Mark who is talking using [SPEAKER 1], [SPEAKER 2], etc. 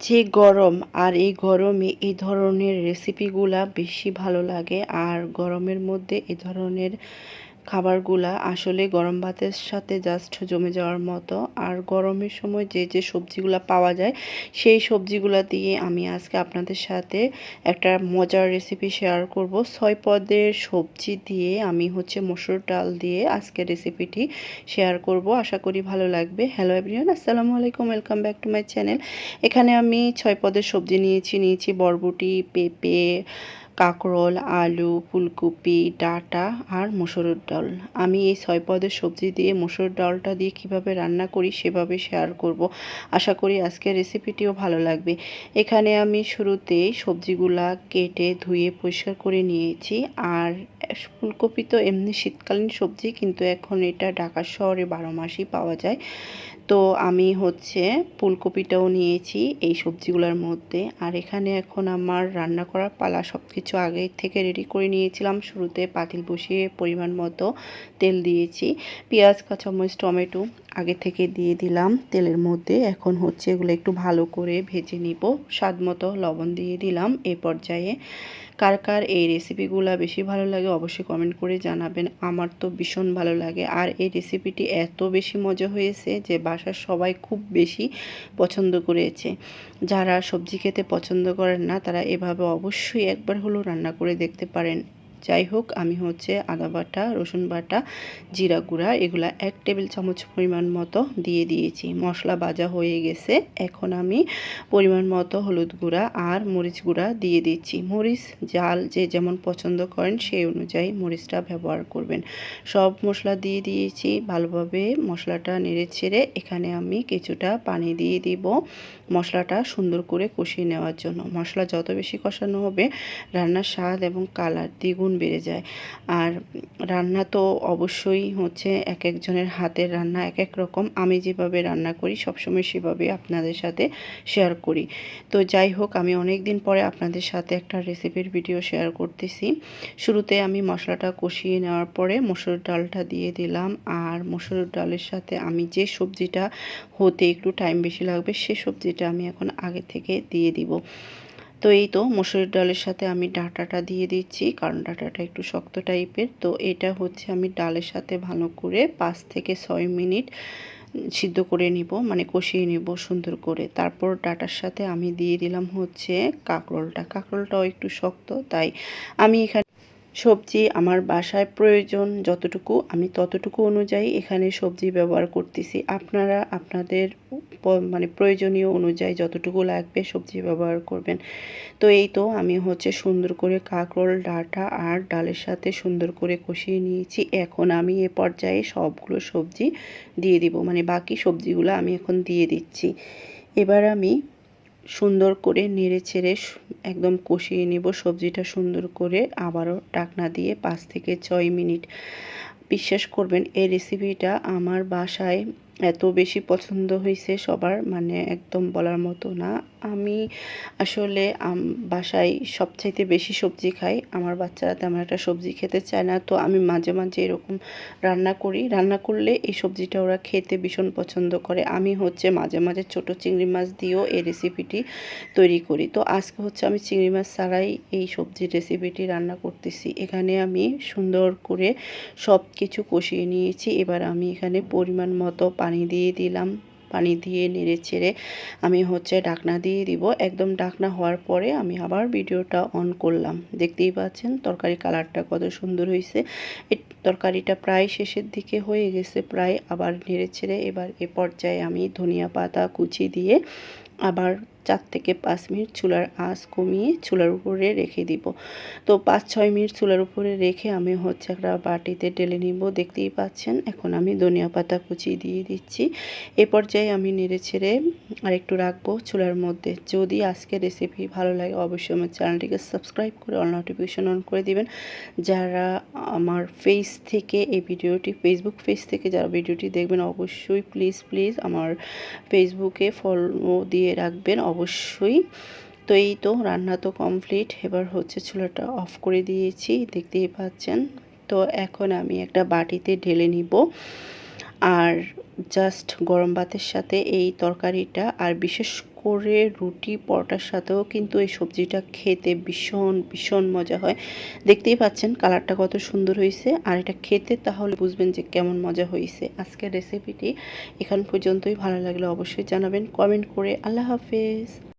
[SPEAKER 1] যে গরম আর এই গরমে এই ধরনের রেসিপিগুলা বেশি ভালো লাগে। আর গরমের মধ্যে এ ধরনের খাবারগুলা আসলে গরম ভাতের সাথে জাস্ট জমে যাওয়ার মতো। আর গরমের সময় যে যে সবজিগুলা পাওয়া যায়, সেই সবজিগুলা দিয়ে আমি আজকে আপনাদের সাথে একটা মজার রেসিপি শেয়ার করব। ছয় পদের সবজি দিয়ে আমি হচ্ছে মসুর ডাল দিয়ে আজকে রেসিপিটি শেয়ার করব। আশা করি ভালো লাগবে। হ্যালো এভরিওয়ান আসসালামু আলাইকুম welcome back to my channel এখানে আমি ছয় পদের সবজি নিয়েছি নিয়েছি বরবটি, পেঁপে কাঁকরোল, আলু, ফুলকপি, ডাঁটা আর মসুরের ডাল। আমি এই ছয় পদের সবজি দিয়ে মসুর ডালটা দিয়ে কীভাবে রান্না করি সেভাবে শেয়ার করব। আশা করি আজকের রেসিপিটিও ভালো লাগবে। এখানে আমি শুরুতে সবজিগুলা কেটে ধুয়ে পরিষ্কার করে নিয়েছি। আর ফুলকপি তো এমনি শীতকালীন সবজি, কিন্তু এখন এটা ঢাকা শহরে বারো মাসই পাওয়া যায়। তো আমি হচ্ছে ফুলকপিটাও নিয়েছি এই সবজিগুলোর মধ্যে। আর এখানে এখন আমার রান্না করার পালা সব কিছু আগে থেকে রেডি করে নিয়েছিলাম। শুরুতে পাতিল বসিয়ে পরিমাণ মতো তেল দিয়েছি। পেঁয়াজ, কাঁচামরিচ, টমেটো আগে থেকে দিয়ে দিলাম তেলের মধ্যে। এখন হচ্ছে এগুলো একটু ভালো করে ভেজে নিব। স্বাদ মতো লবণ দিয়ে দিলাম। এ পর্যায়ে কার কার এই রেসিপিগুলো বেশি ভালো লাগে অবশ্যই কমেন্ট করে জানাবেন। আমার তো ভীষণ ভালো লাগে। আর এই রেসিপিটি এত বেশি মজা হয়েছে যে বাসার সবাই খুব বেশি পছন্দ করেছে। যারা সবজি খেতে পছন্দ করেন না, তারা এভাবে অবশ্যই একবার হলেও রান্না করে দেখতে পারেন। যাই হোক, আমি হচ্ছে আদা বাটা, রসুন বাটা, জিরা গুঁড়া, এগুলা এক টেবিল চামচ পরিমাণ মতো দিয়ে দিয়েছি। মশলা ভাজা হয়ে গেছে। এখন আমি পরিমাণ মতো হলুদ গুঁড়া আর মরিচ গুঁড়া দিয়ে দিচ্ছি। মরিচ, জাল, যে যেমন পছন্দ করেন সেই অনুযায়ী মরিচটা ব্যবহার করবেন। সব মশলা দিয়ে দিয়েছি। ভালোভাবে মশলাটা নেড়ে ছেড়ে এখানে আমি কিছুটা পানি দিয়ে দিব মশলাটা সুন্দর করে কষিয়ে নেওয়ার জন্য। মশলা যত বেশি কষানো হবে, রান্নার স্বাদ এবং কালার দ্বিগুণ বেড়ে যায়। আর রান্না তো অবশ্যই হচ্ছে এক একজনের হাতের রান্না, এক এক রকম। আমি যেভাবে রান্না করি, সবসময় সেভাবে আপনাদের সাথে শেয়ার করি। তো যাই হোক, আমি অনেক দিন পরে আপনাদের সাথে একটা রেসিপির ভিডিও শেয়ার করতেছি। শুরুতে আমি মশলাটা কষিয়ে নেওয়ার পরে মসুর ডালটা দিয়ে দিলাম। আর মসুর ডালের সাথে আমি যে সবজিটা হতে একটু টাইম বেশি লাগবে, সে সবজিটা আমি এখন আগে থেকে দিয়ে দিব। তো এই তো মসুর ডালের সাথে আমি ডাঁটাটা দিয়ে দিচ্ছি, কারণ ডাঁটাটা একটু শক্ত টাইপের। তো এটা হচ্ছে আমি ডালের সাথে ভালো করে পাঁচ থেকে ছয় মিনিট সিদ্ধ করে নিব মানে কষিয়ে নিব সুন্দর করে। তারপর ডাটার সাথে আমি দিয়ে দিলাম হচ্ছে কাঁকরোলটা। কাঁকরোলটাও একটু শক্ত, তাই আমি এখানে সবজি আমার বাসায় প্রয়োজন যতটুকু, আমি ততটুকু অনুযায়ী এখানে সবজি ব্যবহার করতেছি। আপনারা, আপনাদের মানে প্রয়োজনীয় অনুযায়ী যতটুকু লাগবে সবজি ব্যবহার করবেন। তো এই তো আমি হচ্ছে সুন্দর করে কাঁকরোল, ডাটা আর ডালের সাথে সুন্দর করে কষিয়ে নিয়েছি। এখন আমি এ পর্যায়ে সবগুলো সবজি দিয়ে দিব মানে বাকি সবজিগুলো আমি এখন দিয়ে দিচ্ছি। এবার আমি সুন্দর করে নেড়ে ছেড়ে একদম কষিয়ে নেব সবজিটা সুন্দর করে। আবারও ডাকনা দিয়ে পাঁচ থেকে ছয় মিনিট। বিশ্বাস করবেন, এই রেসিপিটা আমার বাসায় এত বেশি পছন্দ হয়েছে সবার মানে একদম বলার মতো না। আমি আসলে বাসায় সবচাইতে বেশি সবজি খাই। আমার বাচ্চারা তেমন একটা সবজি খেতে চায় না। তো আমি মাঝে মাঝে এরকম রান্না করি। রান্না করলে এই সবজিটা ওরা খেতে ভীষণ পছন্দ করে। আমি হচ্ছে মাঝে মাঝে ছোট চিংড়ি মাছ দিয়েও এই রেসিপিটি তৈরি করি। তো আজকে হচ্ছে আমি চিংড়ি মাছ ছাড়াই এই সবজির রেসিপিটি রান্না করতেছি। এখানে আমি সুন্দর করে সব কিছু কষিয়ে নিয়েছি। এবার আমি এখানে পরিমাণ মতো পানি দিয়ে দিলাম। পানি দিয়ে নেড়ে ছেড়ে আমি হচ্ছে ডাকনা দিয়ে দিব। একদম ডাকনা হওয়ার পরে আমি আবার ভিডিওটা অন করলাম। দেখতেই পাচ্ছেন তরকারি কালারটা কত সুন্দর হয়েছে তরকারিটা প্রায় শেষের দিকে হয়ে গেছে, প্রায় আবার নেড়ে ছেড়ে এবার এ পর্যায়ে আমি ধনিয়া পাতা কুচি দিয়ে আবার চার থেকে পাঁচ মিনিট চুলার আঁচ কমিয়ে চুলার উপরে রেখে দিব। তো পাঁচ ছয় মিনিট চুলার উপরে রেখে আমি হচ্ছে একটা বাটিতে ঢেলে নিব। দেখতেই পাচ্ছেন, এখন আমি ধনিয়া পাতা কুচি দিয়ে দিচ্ছি। এ পর্যায়ে আমি নেড়ে ছেড়ে আর একটু রাখব চুলার মধ্যে। যদি আজকের রেসিপি ভালো লাগে, অবশ্যই আমার চ্যানেলটিকে সাবস্ক্রাইব করে অল নোটিফিকেশন অন করে দিবেন। যারা আমার ফেস থেকে, এই ভিডিওটি ফেসবুক পেজ থেকে যারা ভিডিওটি দেখবেন, অবশ্যই প্লিজ প্লিজ আমার ফেসবুকে ফলো দিয়ে রাখবেন। অবশ্যই। তো এই তো রান্না তো কমপ্লিট এবার হচ্ছে চুলাটা অফ করে দিয়েছি, দেখতেই পাচ্ছেন। তো এখন আমি একটা বাটিতে ঢেলে নিব। আর জাস্ট গরম ভাতের সাথে এই তরকারিটা, আর বিশেষ করে রুটি, পরোটার সাথেও কিন্তু এই সবজিটা খেতে ভীষণ ভীষণ মজা হয়। দেখতেই পাচ্ছেন কালারটা কত সুন্দর হয়েছে। আর এটা খেতে তাহলে বুঝবেন যে কেমন মজা হয়েছে। আজকের রেসিপিটি এখান পর্যন্তই। ভালো লাগলে অবশ্যই জানাবেন কমেন্ট করে। আল্লাহ হাফেজ।